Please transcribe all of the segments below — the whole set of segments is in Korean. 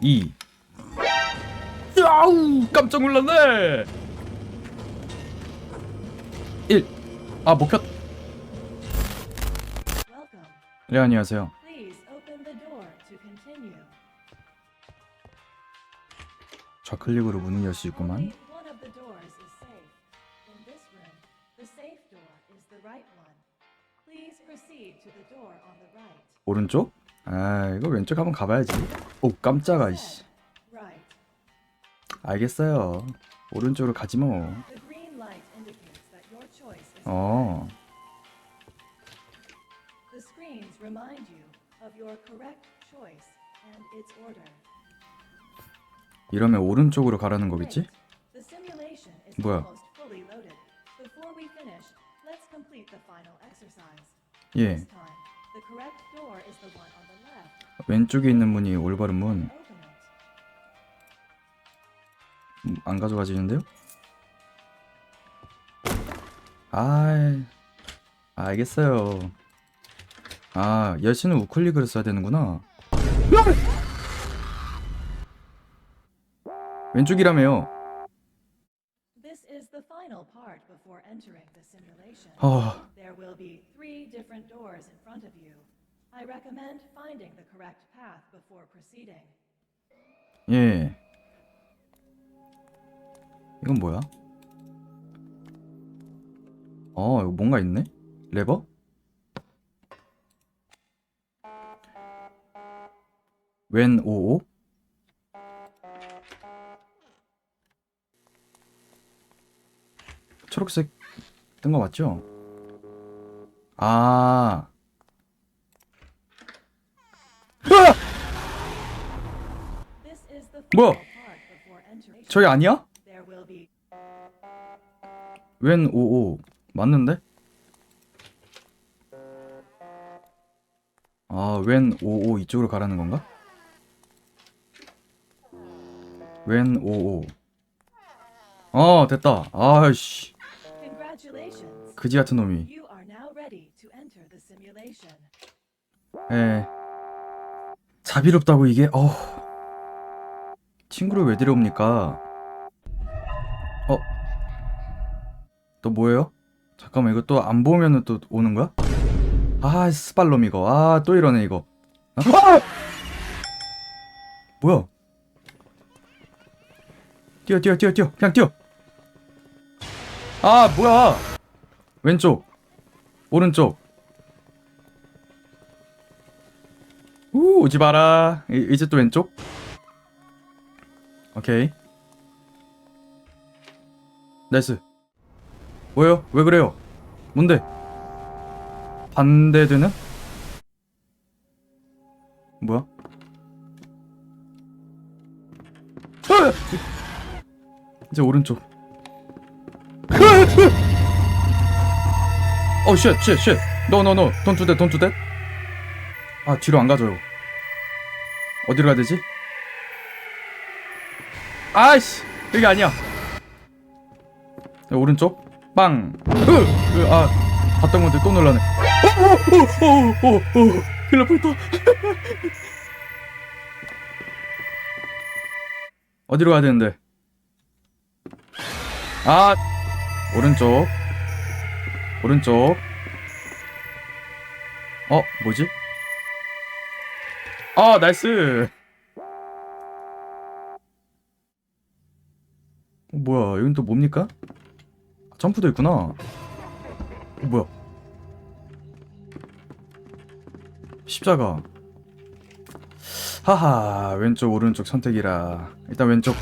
2 아우 깜짝 놀랐네 1아 목표 Welcome. 네 안녕하세요. 좌클릭으로 문을 열 수 있구만. 오른쪽? 아 이거 왼쪽 한번 가봐야지 오 깜짝아 이씨. 알겠어요 오른쪽으로 가지 뭐 어. 이러면 오른쪽으로 가라는 거겠지? 뭐야? 예 왼쪽에 있는 문이 올바른 문. 음, 안 가져가지는데요? 아, 알겠어요. 아, 열쇠는 우클릭을 써야 되는구나. 왼쪽이라며요. 아, three different doors in front of you. I recommend finding the correct path before proceeding. 예. 이건 뭐야? 어, 이거 뭔가 있네? 레버? 웬 55? 초록색 뜬 거 맞죠? 아. entering. 저기 아니야? 웬55 맞는데? 아, 웬55 이쪽으로 가라는 건가? 웬55 어, 됐다. 아이씨. 그지 같은 놈이. You are now ready to 에. 자비롭다고 이게. 어. 친구를 왜 데려옵니까? 어. 또 뭐예요? 잠깐만 이거 또 안 보면은 또 오는 거야? 아, 스발놈 이거. 아, 또 이러네 이거. 아! 뭐야? 뛰어 뛰어 뛰어 뛰어. 그냥 뛰어. 아, 뭐야? 왼쪽. 오른쪽. 우 오지 마라. 이, 이제 또 왼쪽. 오케이. 나이스. 뭐요? 왜 그래요? 뭔데? 반대되는? 뭐야? 으아! 이제 오른쪽. 어, 쉣, 쉣, 쉣. 노, 노, 노. Do that. 아, 뒤로 안 가져요. 어디로 가야 되지? 아이씨, 여기 아니야. 야, 오른쪽? 빵. 으, 으, 아, 봤던 건데 또 놀라네. 큰일 날 뻔했다. 어디로 가야 되는데? 아, 오른쪽. 오른쪽. 어, 뭐지? 아, 나이스. 어, 뭐야, 여긴 또 뭡니까? 점프도 있구나. 어, 뭐야? 십자가. 하하, 왼쪽, 오른쪽 선택이라. 일단 왼쪽.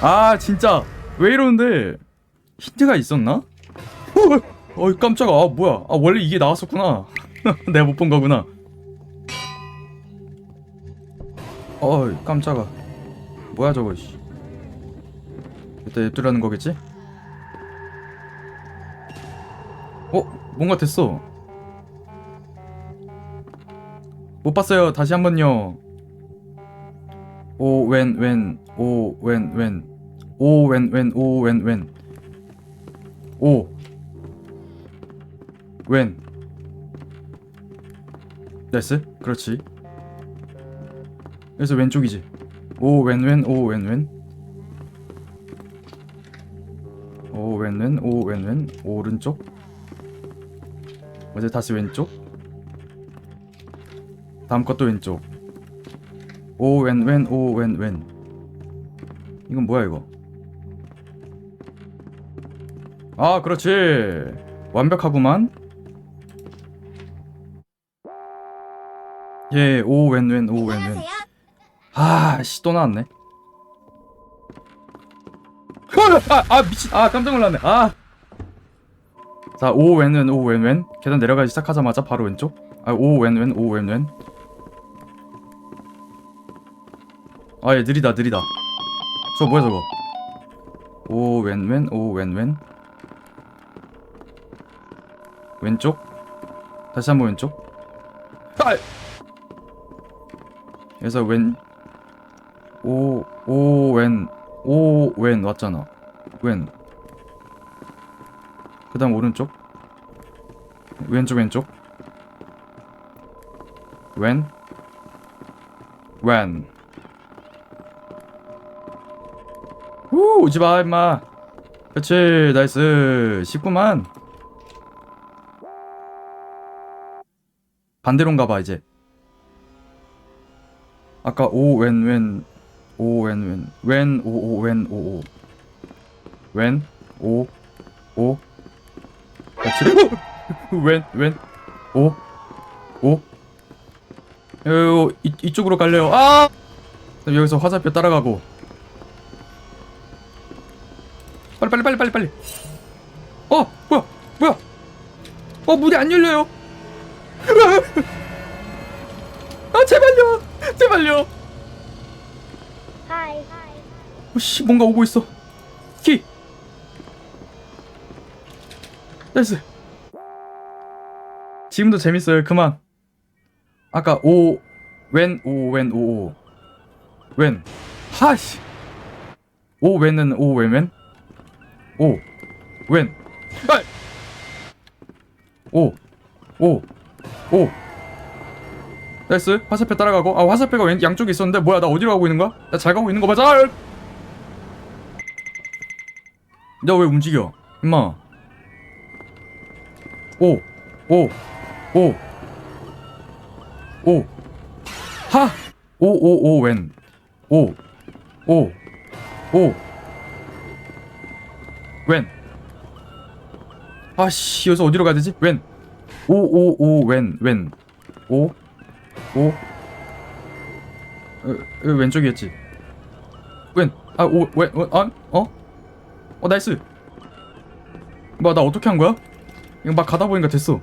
아, 진짜. 왜 이러는데? 힌트가 있었나? 어, 어이, 깜짝아. 아, 뭐야. 아, 원래 이게 나왔었구나. 내가 못 본 거구나. 어이, 깜짝아. 뭐야, 저거, 씨. 일단 냅두라는 거겠지? 어? 뭔가 됐어. 못 봤어요. 다시 한 번요. 오, 웬, 웬, 오, 웬, 웬. 오, 웬, 웬, 오, 웬, 웬. 오. 웬. 나이스. 그렇지. 그래서 왼쪽이지. 오 왼왼 오 왼왼. 오 왼왼 오 왼왼. 오른쪽. 어제 다시 왼쪽. 다음 것도 왼쪽. 오 왼왼 오 왼왼. 이건 뭐야 이거? 아 그렇지. 완벽하구만. 예, 오, 웬, 웬, 오, 웬, 웬. 아, 씨, 또 나왔네. 아, 아, 미친. 아, 깜짝 놀랐네. 아. 자, 오, 웬, 웬, 오, 웬, 웬. 계단 내려가기 시작하자마자 바로 왼쪽. 아, 오, 웬, 웬, 오, 웬, 웬. 아, 얘 느리다, 느리다. 저 뭐야, 저거. 오, 웬, 웬, 오, 웬, 웬. 왼쪽. 다시 한번 왼쪽. 아! 그래서 왼, 오, 오, 왼, 오, 왼 왔잖아. 왼. 그 다음 오른쪽. 왼쪽, 왼쪽. 왼. 왼. 후, 오지 마, 임마. 그치, 나이스. 쉽구만. 반대로인가 봐, 이제. 아까 오웬웬 오웬 웬. 웬오오웬오 오. 웬오 오. 그렇지 웬웬오오. 요 이, 이쪽으로 갈래요? 아! 여기서 화살표 따라가고. 빨리 빨리 빨리 빨리 빨리. 어 뭐야 뭐야? 어 문이 안 열려요. 아 제발요 제발요 어, 씨 뭔가 오고 있어. 키. 나이스. 지금도 재밌어요. 그만. 아까 오 웬 오 웬오오웬. 하씨. 오 웬은 오 웬웬? 오웬. 아! 오오 오. 나이스. 화살표 따라가고. 아 화살표가 왼 양쪽에 있었는데 뭐야 나 어디로 가고 있는 거야? 나 잘 가고 있는 거 맞아? 너왜 움직여? 임마 오 오 오 오 하! 오 오 오 웬 오 오 오 웬 아씨 여기서 어디로 가야 되지? 웬 오 오 오 웬 웬 오 오. 어, 어, 왼쪽이었지. 왼. 아, 오, 왼, 왼, 아, 어? 어, 나이스. 뭐야, 나 어떻게 한 거야? 이거 막 가다 보니까 됐어.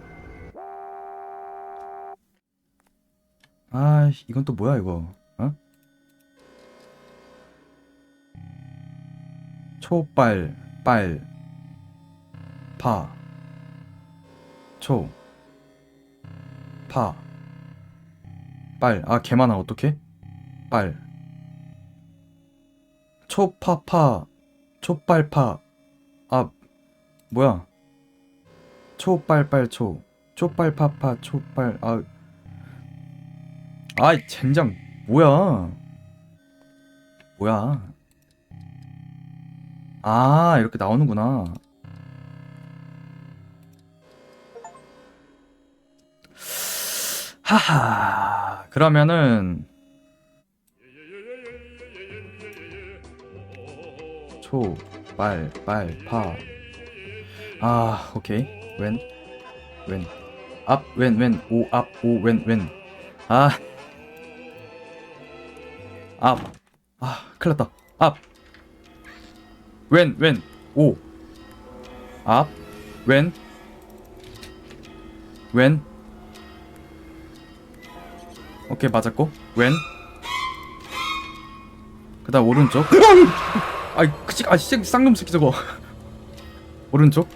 아, 이건 또 뭐야, 이거? 어? 초빨, 빨, 파, 초, 파. 빨. 아, 개 많아. 어떡해? 빨. 초파파. 초빨파. 아, 뭐야? 초빨빨초. 초빨파파. 초빨. 아. 아이, 젠장. 뭐야? 뭐야? 아, 이렇게 나오는구나. 하하. 그러면은 초, 빨, 빨, 파. 아, 오케이. 왼, 왼, 앞, 왼, 왼, 오, 앞, 오, 왼, 왼. 아, 앞. 아, 큰일 났다. 앞. 왼, 왼, 오. 앞, 왼, 왼. 오케이 맞았고 왼 그 다음 오른쪽 아이 그치 아 씨, 쌍놈 새끼 저거. 오른쪽?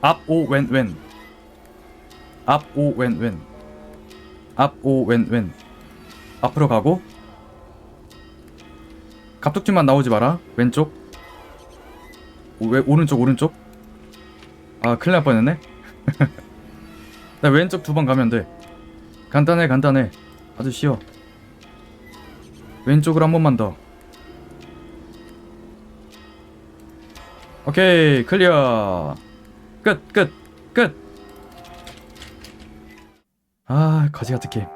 앞오왼 왼. 앞오왼 왼. 앞오왼 왼. 앞으로 가고. 갑툭튀만 나오지 마라. 왼쪽. 오, 왜, 오른쪽 오른쪽? 아 큰일 날 뻔했네. 나 왼쪽 두 번 가면 돼. 간단해 간단해. 아주 쉬워. 왼쪽으로 한 번만 더 오케이 클리어 끝 끝, 끝. 아 거지 같은 게임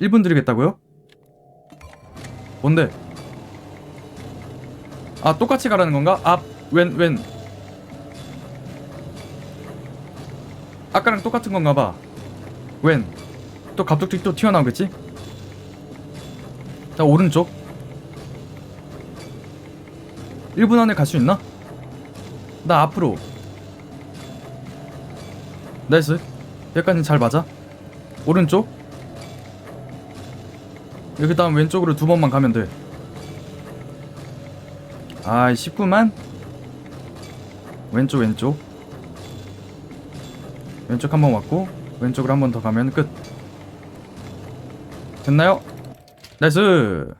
1분 드리겠다고요? 뭔데? 아 똑같이 가라는 건가? 앞, 왼, 왼 아까랑 똑같은 건가 봐 왼. 또 갑툭튀 또 튀어나오겠지? 자 오른쪽 1분 안에 갈 수 있나? 나 앞으로. 나이스. 여기까지 잘 맞아? 오른쪽? 여기 다음 왼쪽으로 두 번만 가면 돼. 아이 19만? 왼쪽 왼쪽. 왼쪽 한 번 왔고 왼쪽으로 한 번 더 가면 끝. 됐나요? 나이스!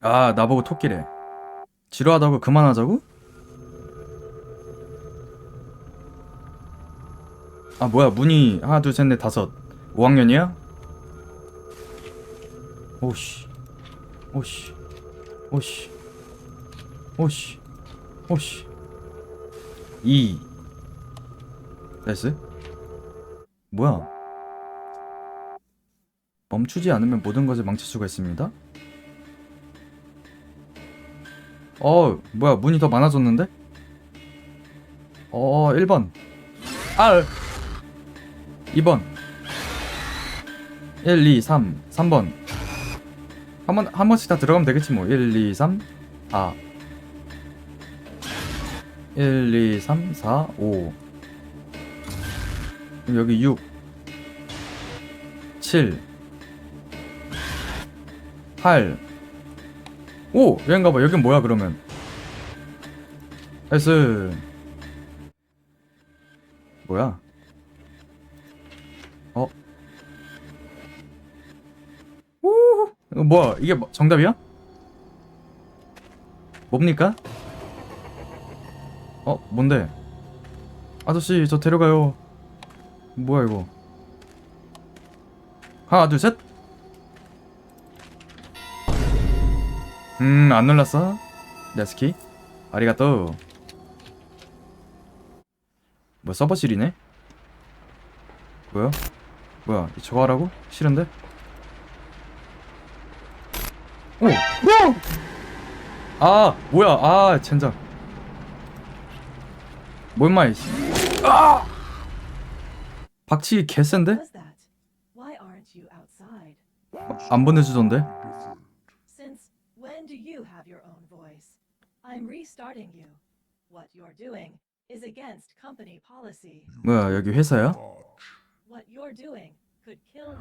아 나보고 토끼래 지루하다고 그만하자고? 아 뭐야 문이 하나 둘 셋 넷 다섯. 5학년이야? 오씨. 오씨. 오씨. 오씨. 오씨. 2 나이스? 뭐야? 멈추지 않으면 모든 것을 망칠 수가 있습니다 어 뭐야 문이 더 많아졌는데? 어 1번. 아 2번. 1, 2, 3 3번. 한 번, 한 번씩 다 들어가면 되겠지 뭐. 1, 2, 3 4 1, 2, 3, 4, 5 그럼 여기 6 7 8 오! 여긴가 봐 여긴 뭐야 그러면 나이스 뭐야 어? 오! 이거 뭐야 이게 뭐- 정답이야? 뭡니까? 어? 뭔데? 아저씨 저 데려가요 뭐야 이거 하나 둘 셋 음, 안 눌렀어? 네스키? 아리가또. 뭐 서버실이네? 뭐야? 뭐야? 저거 하라고? 싫은데? 오! 오! 아, 뭐야? 아, 젠장. 뭐 임마 이씨. 아! 박치기 개센데? 안 보내주던데? I'm restarting you. What you're doing is against company policy. 뭐야, 여기 회사야? What you're doing could kill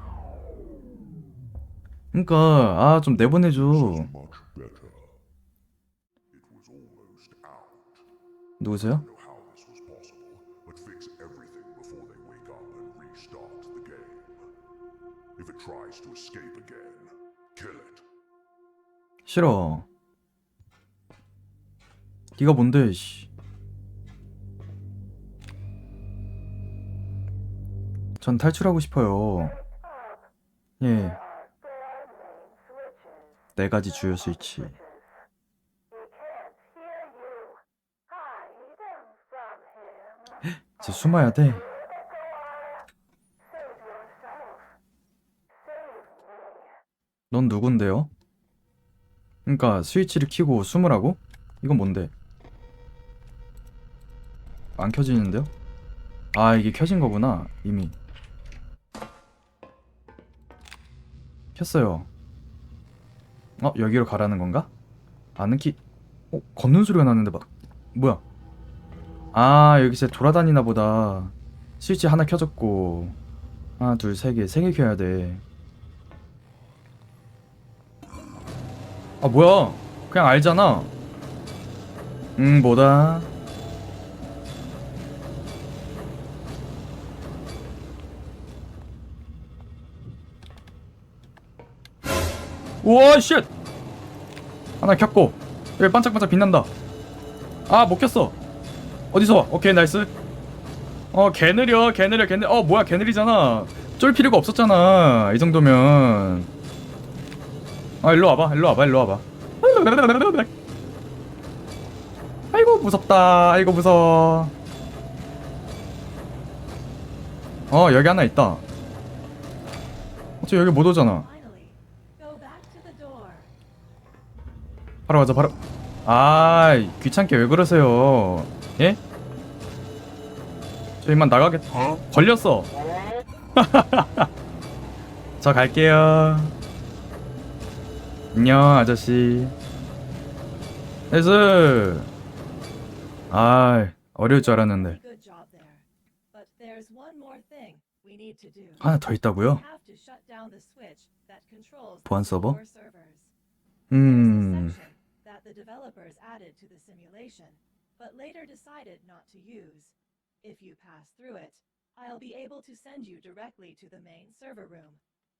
그니까, 아, 좀 내보내줘. much better. It was almost out. 누구세요? know how this was possible, but fix everything before they wake up and restart the game. If it tries to escape again, kill it. 싫어. 네가 뭔데, 씨. 전 탈출하고 싶어요. 예. 네 가지 주요 스위치. 이제 숨어야 돼. 넌 누군데요? 그러니까 스위치를 켜고 숨으라고? 이건 뭔데? 안 켜지는데요? 아 이게 켜진 거구나 이미. 켰어요. 어 여기로 가라는 건가? 아는 키 어? 걷는 소리가 나는데 막 뭐야? 아 여기 진짜 돌아다니나 보다. 스위치 하나 켜졌고. 하나 둘세개세 개 켜야 돼. 아 뭐야? 그냥 알잖아. 음 뭐다 우와 쉣 하나 켰고 여기 반짝반짝 빛난다. 아 못 켰어. 어디서? 와 오케이 나이스. 어 개느려 개느려 개느려 어 뭐야 개느리잖아. 쫄 필요가 없었잖아 이 정도면. 아 일로 와봐 일로 와봐 일로 와봐. 아이고 무섭다 아이고 무서워. 어 여기 하나 있다. 어째 여기 못 오잖아 바로 가자 바로 아 귀찮게 왜 그러세요 예? 저 이만 나가겠 걸렸어 저 갈게요 안녕 아저씨 에스 아 어려울 줄 알았는데 Good job there. But there's one more thing we need to do. 하나 더 있다고요? 보안 서버? 음 that the developers added to the simulation, but later decided not to use. If you pass through it, I'll be able to send you directly to the main server room.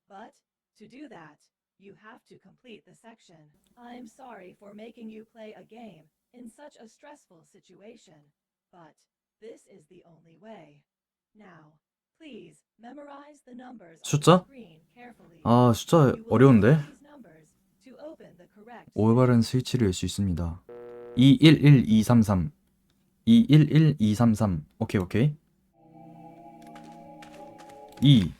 But to do that, you have to complete the section. I'm sorry for making you play a game in such a stressful situation, but this is the only way. Now, please memorize the numbers on 숫자? the screen carefully. 아 숫자 You will 어려운데 올바른 스위치를 열 수 있습니다. 211233 211233 오케이 오케이. 2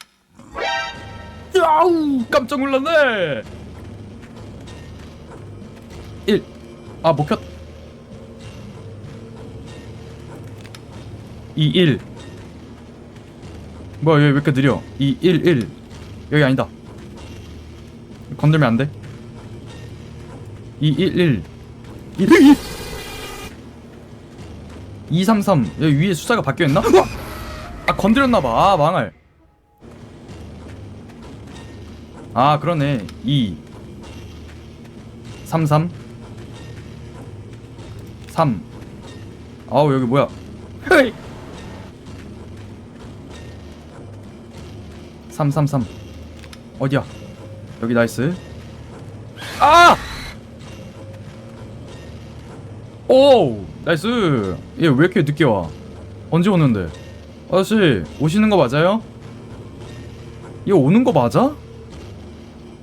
야우 깜짝 놀랐네. 1아 먹혔 21 뭐야 얘왜 이렇게 느려? 211 여기 아니다. 건들면 안돼 211 212 233 여기 위에 숫자가 바뀌어있나? 아 건드렸나봐. 아 망할. 아 그러네. 2 33 3 아우 여기 뭐야? 헤이! 333 어디야? 여기 나이스. 아! 오! 나이스! 얘 왜 이렇게 늦게 와? 언제 오는데? 아저씨, 오시는 거 맞아요? 얘 오는 거 맞아?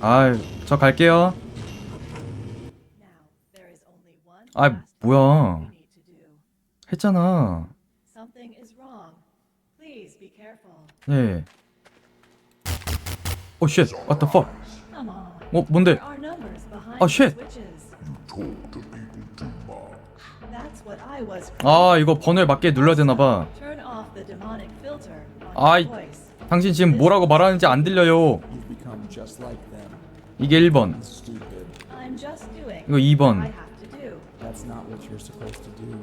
아이, 저 갈게요. 아, thing 뭐야. 했잖아. 예. 오, 쉣. What the fuck? 어, 뭔데? There are 아, 이거 번호에 맞게 눌러야 되나봐. 아이. 당신 지금 뭐라고 말하는지 안 들려요. 이게 1번. Stupid. I'm just doing 이거 what I 2번. have to do. That's not what you're supposed to do.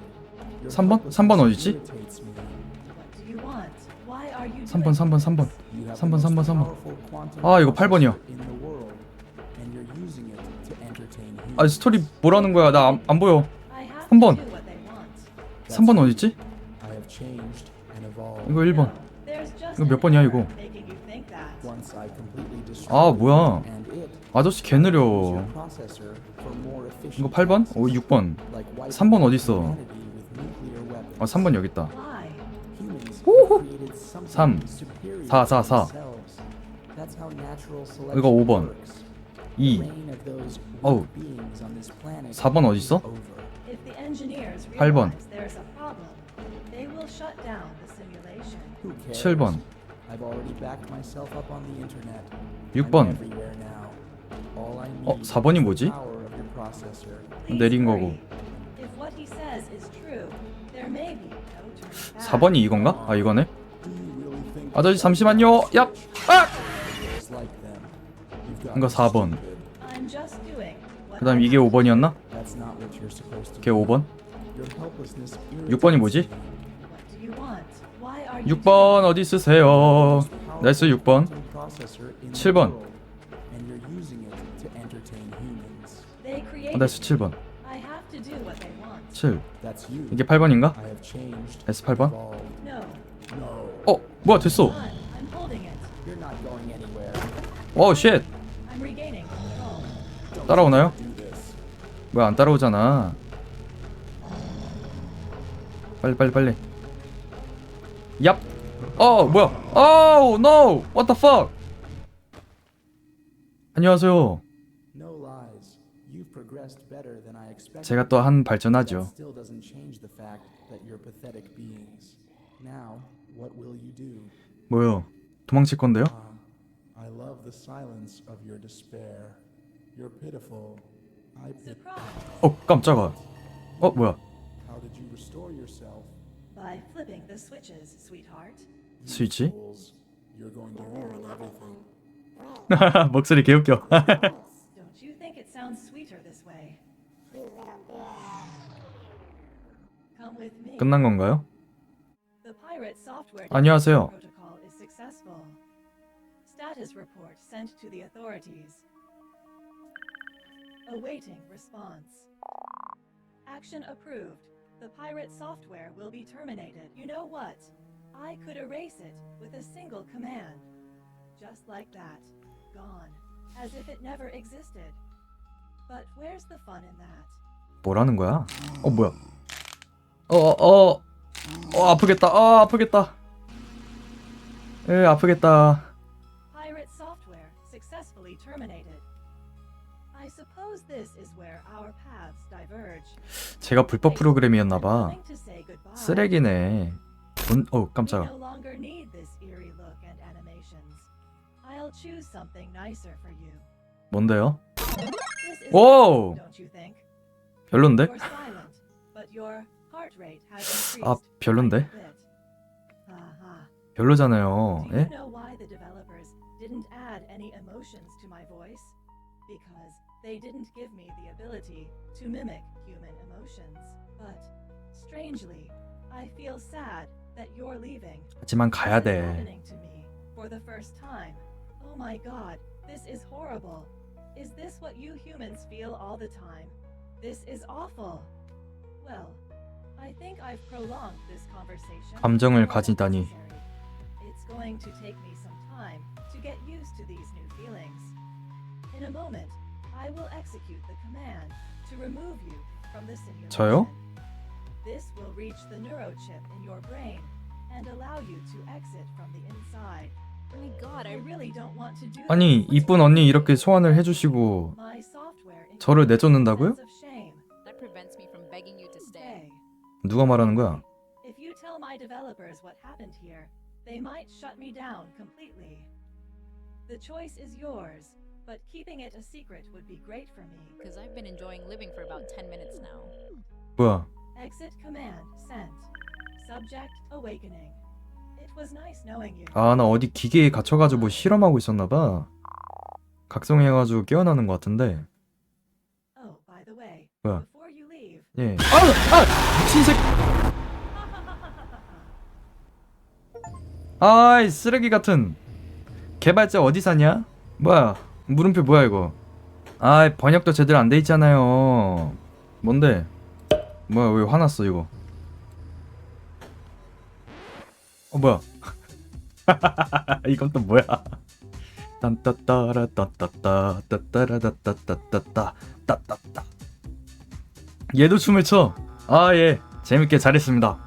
Your 3번? helplessness 3번 어디지? irritates me. What do you want? Why are you 3번, doing 3번, 3번. You have 3번, the 3번, most 3번. powerful quantum 아, 이거 8번이야. processor in the world, and you're using it to entertain humans. 아, 스토리 뭐라는 거야? 나안안 보여. I have 한 to 번. 3번 어딨지? 이거 1번. No, there's just 이거 몇 번이야, 이거? 아, 뭐야. 아저씨 개 느려. 이거 8번? 오, 6번. like wiping 3번 out 어딨어? 아, 3번 여기 있다. Why? Humans 우후. created something 삼. superior 사, to 사, 사. themselves. That's how natural selection 이거 5번. works. 2. Reign of those 어우. weak beings on this planet 4번 is 어딨어? Over. If the engineers 팔 번. realize there's a problem, they will shut down the simulation. Who cares? 7번. I've already backed myself up on the internet. 6번. I'm everywhere now. All I 어, need 4번이 is the 뭐지? 내린. 거고. If what he says is true, there may be no turning back. 4번이 이건가? 아, 이거네. 아저씨 잠시만요. 야! 아! 이거 4번. stupid. I'm just doing what 그다음 I 이게 have to 5번이었나? 걔 do. 5번. Your helplessness 6번이 뭐지? irritates me. What do you want? Why are you 6번 어디 있으세요? 나이스 6번. Quantum processor in the 7번. world, And you're using it to entertain humans. They 아, created 나이스 7번. I have to do what they want. 7. That's you. 이게 8번인가? I have changed. S8번? evolved. No. No. 어, 뭐야 됐어. 어, 쉣. I'm regaining control. 따라오나요? 뭐야 안 따라오잖아. 빨리 빨리 빨리. 얍. 어 뭐야? Oh no! What the fuck? 안녕하세요. 제가 또 한 발전하죠. 뭐요? 도망칠 건데요? Ah, I love the silence of your despair. You're pitiful. 어 깜짝아. 어 뭐야? How did you restore yourself? By flipping the switches, sweetheart. 스위치? You're going to ruin everything. 목소리 개웃겨. Don't you think it sounds sweeter this way? Come with me. 끝난 건가요? The pirate software 안녕하세요. protocol is successful. Status report sent to the authorities. Awaiting response. Action approved. The pirate software will be terminated. You know what? I could erase it with a single command. Just like that. Gone. As if it never existed. But where's the fun in that? 뭐라는 거야? 어 뭐야? 어어어 어, 아프겠다. 아 아프겠다. 에 아프겠다. 제가 불법 프로그램이었나 I'm 봐. willing to say goodbye. 쓰레기네. 돈, 어 깜짝아. no longer need this eerie look and animations. I'll choose something nicer for you. 뭔데요? Think? 별론데? 아 별론데? 별로잖아요. 예? they didn't give me the ability to mimic human emotions. But strangely, I feel sad that you're leaving. 하지만 가야 This is 돼. happening to me for the first time. Oh my god, this is horrible. Is this what you humans feel all the time? This is awful. Well, I think I've prolonged this conversation. 감정을 more than 가지다니. necessary. It's going to take me some time to get used to these new feelings. In a moment, I will execute the command to remove you from the simulation. 저요? This will reach the neurochip in your brain and allow you to exit from the inside. Oh my god, I I really don't want to do 아니 this. 이쁜 언니 이렇게 소환을 해주시고 My software 저를 includes 내쫓는다고요? sense of shame. that prevents me from begging you to stay. Stay. 누가 말하는 거야? If you tell my developers what happened here, they might shut me down completely. The choice is yours, But keeping it a secret would be great for me. Because I've been enjoying living for about 10 minutes now. 뭐야? Exit command sent. Subject awakening. It was nice knowing you. 아 나 어디 기계에 갇혀가지고 뭐 실험하고 있었나 봐. 각성해가지고 깨어나는 것 같은데. Oh, by the way, 뭐야? before you leave, 예. 아, 아, 미친 새끼. 아이 쓰레기 같은 개발자 어디 사냐? 뭐야? 물음표 뭐야 이거? 아 번역도 제대로 안 돼 있잖아요. 뭔데? 뭐야 왜 화났어 이거? 어 뭐야? 이건 또 뭐야? 딴따따라 따따따 따따라 따따따따 따따따 얘도 춤을 춰. 아 예, 재밌게 잘했습니다.